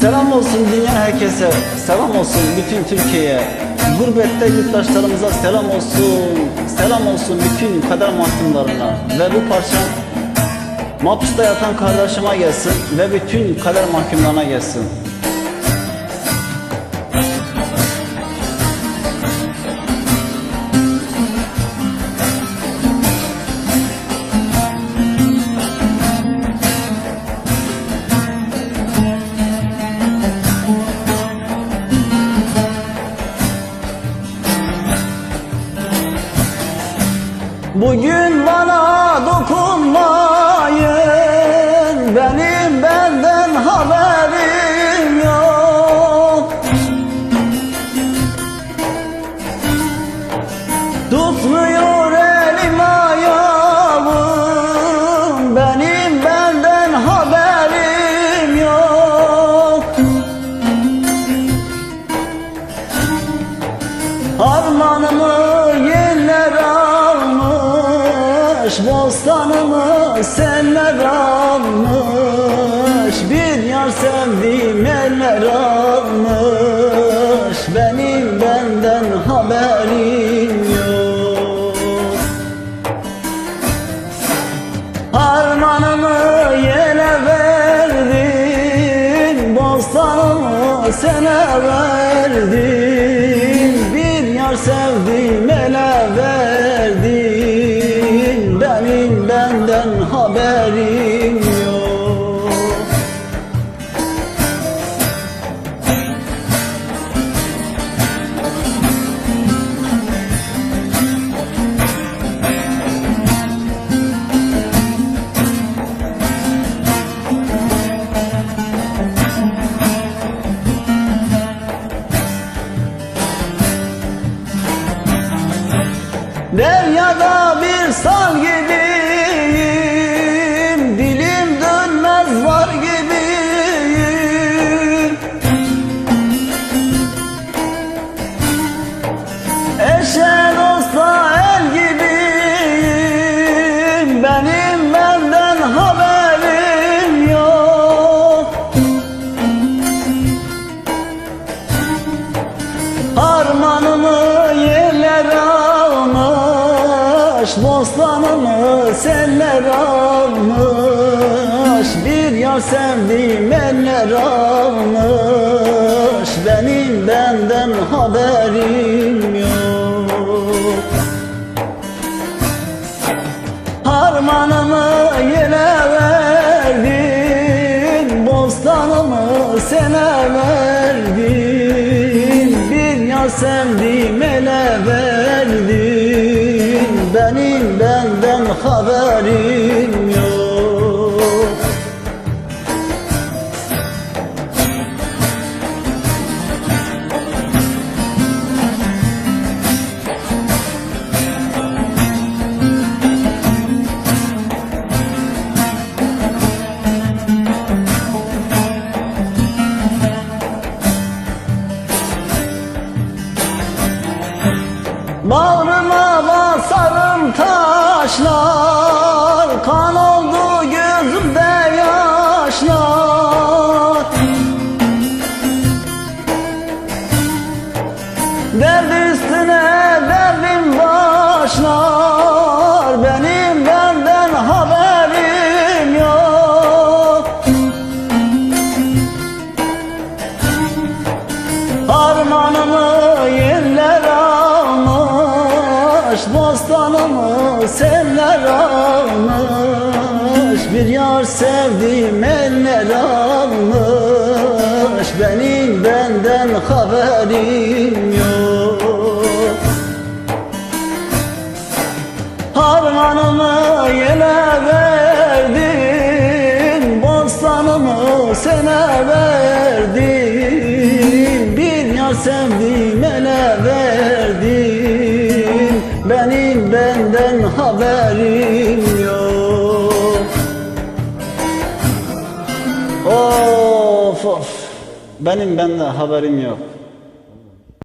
Selam olsun dünya herkese, selam olsun bütün Türkiye'ye. Gurbette yurttaşlarımıza selam olsun, selam olsun bütün kader mahkumlarına. Ve bu parça Mapusta yatan kardeşime gelsin ve bütün kader mahkumlarına gelsin. Bugün bana dokunmayın Bostanımı senler almış Bir yar sevdiğim eller almış Benim benden haberim yok. Harmanımı yele verdin. Bostanımı sana verdin haberim yok. Deryada bir sal gibiyim almış Bostanımı seller almış. Bir yar sevdiğim eller almış. Benim benden haberim yok. Harmanımı yine verdin Bostanımı sana verdin. Bir yar sevdim haberim yok. Bağrıma basarım taşlar Kan oldu gözümde yaşlar. Dert üstüne derdim başlar Benim benden haberim yok. Harmanımı yerler almış Bostanımı seller Bir yar sevdiğim eller almış? Benim benden haberim yok. Harmanımı yele verdin Bostanımı sana verdin. Bir yar sevdim ele verdin? Benim benden haberim Benim benden haberim yok